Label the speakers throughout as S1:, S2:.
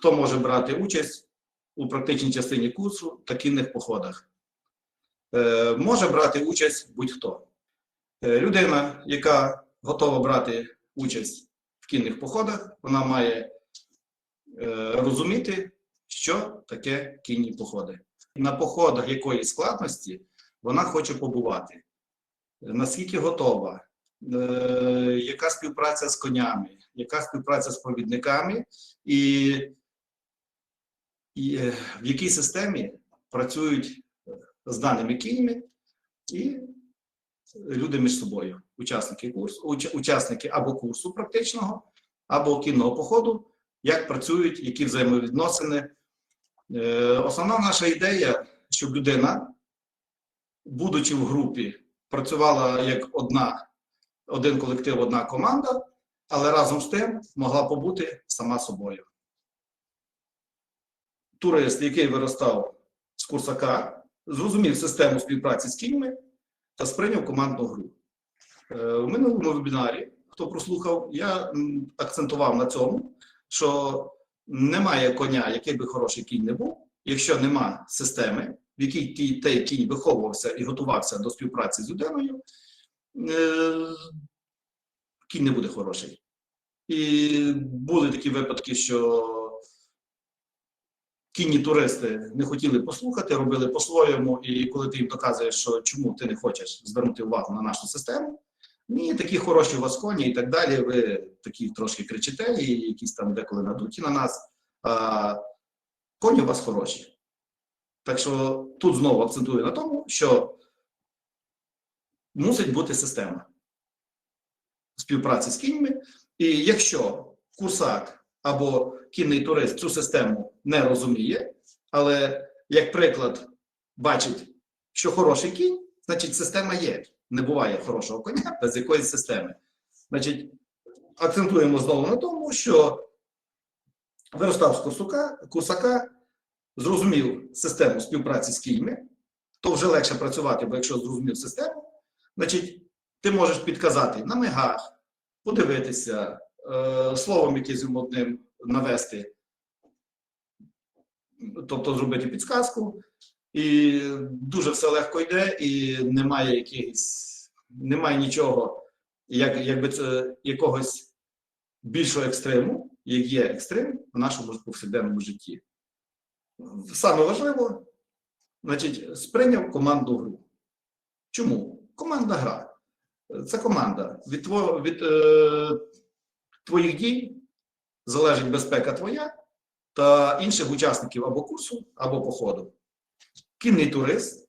S1: хто може брати участь у практичній частині курсу та кінних походах. Е, може брати участь будь-хто. Е, людина, яка готова брати участь в кінних походах, вона має е, розуміти, що таке кінні походи. На походах якої складності вона хоче побувати, наскільки готова, е, яка співпраця з конями, яка співпраця з провідниками, і, і е, в якій системі працюють з даними кіньми і люди між собою, учасники курсу, уч- учасники або курсу практичного, або кінного походу, як працюють, які взаємовідносини. Е, Основна наша ідея, щоб людина, будучи в групі, працювала як одна, один колектив, одна команда, але разом з тим могла побути сама собою. Турист, який виростав з курсака, зрозумів систему співпраці з кіньми та сприйняв командну гру. Е, У минулому вебінарі, хто прослухав, я акцентував на цьому, що немає коня, який би хороший кінь не був, якщо нема системи, в якій той кінь виховувався і готувався до співпраці з людиною, е, кінь не буде хороший. І були такі випадки, що кінні туристи не хотіли послухати, робили по-своєму, і коли ти їм доказуєш, що чому ти не хочеш звернути увагу на нашу систему, ні, такі хороші у вас коні і так далі. Ви такі трошки кричите, і якісь там деколи надуті на нас. А, коні у вас хороші. Так що тут знову акцентую на тому, що мусить бути система співпраці з кіньми. І якщо курсак або кінний турист цю систему не розуміє, але як приклад бачить, що хороший кінь, значить система є. Не буває хорошого коня без якоїсь системи. Значить, акцентуємо знову на тому, що виростав курсака, курсака, зрозумів систему співпраці з кіньми, то вже легше працювати, бо якщо зрозумів систему, значить, ти можеш підказати на мигах, подивитися, е, словом якимось одним навести, тобто зробити підсказку, і дуже все легко йде, і немає якихось, немає нічого, як, якби це якогось більшого екстриму, як є екстрим в нашому повсякденному житті. Саме важливо, значить, сприйняв команду гру. Чому? Команда гра. Це команда. Від, від е, твоїх дій залежить безпека твоя та інших учасників або курсу, або походу. Кінний турист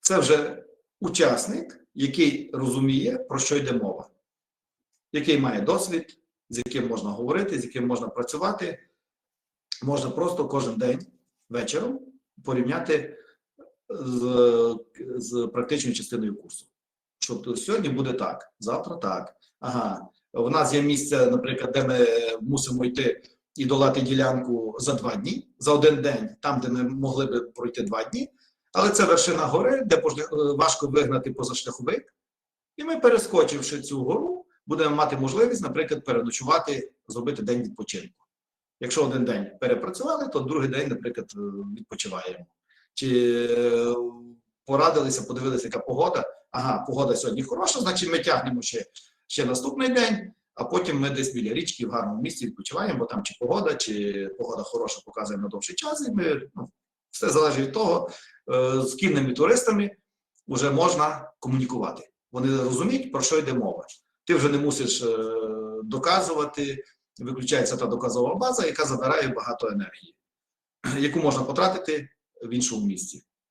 S1: це вже учасник, який розуміє, про що йде мова, який має досвід, з яким можна говорити, з яким можна працювати. Можна просто кожен день вечором порівняти з, з практичною частиною курсу. Тобто сьогодні буде так, завтра так. Ага, у нас є місце, наприклад, де ми мусимо йти і долати ділянку за два дні, за один день, там, де ми могли би пройти два дні. Але це вершина гори, де пошля- важко вигнати позашляховик. І ми, перескочивши цю гору, будемо мати можливість, наприклад, переночувати, зробити день відпочинку. Якщо один день перепрацювали, то другий день, наприклад, е, відпочиваємо. Чи е, порадилися, подивилися, яка погода. Ага, погода сьогодні хороша, значить ми тягнемо ще, ще наступний день, а потім ми десь біля річки в гарному місці відпочиваємо, бо там чи погода, чи погода хороша показує на довший час, і ми ну, все залежить від того, е, з кінними туристами вже можна комунікувати. Вони розуміють, про що йде мова. Ти вже не мусиш е, доказувати, виключається та доказова база, яка забирає багато енергії, яку можна потратити в іншому місці.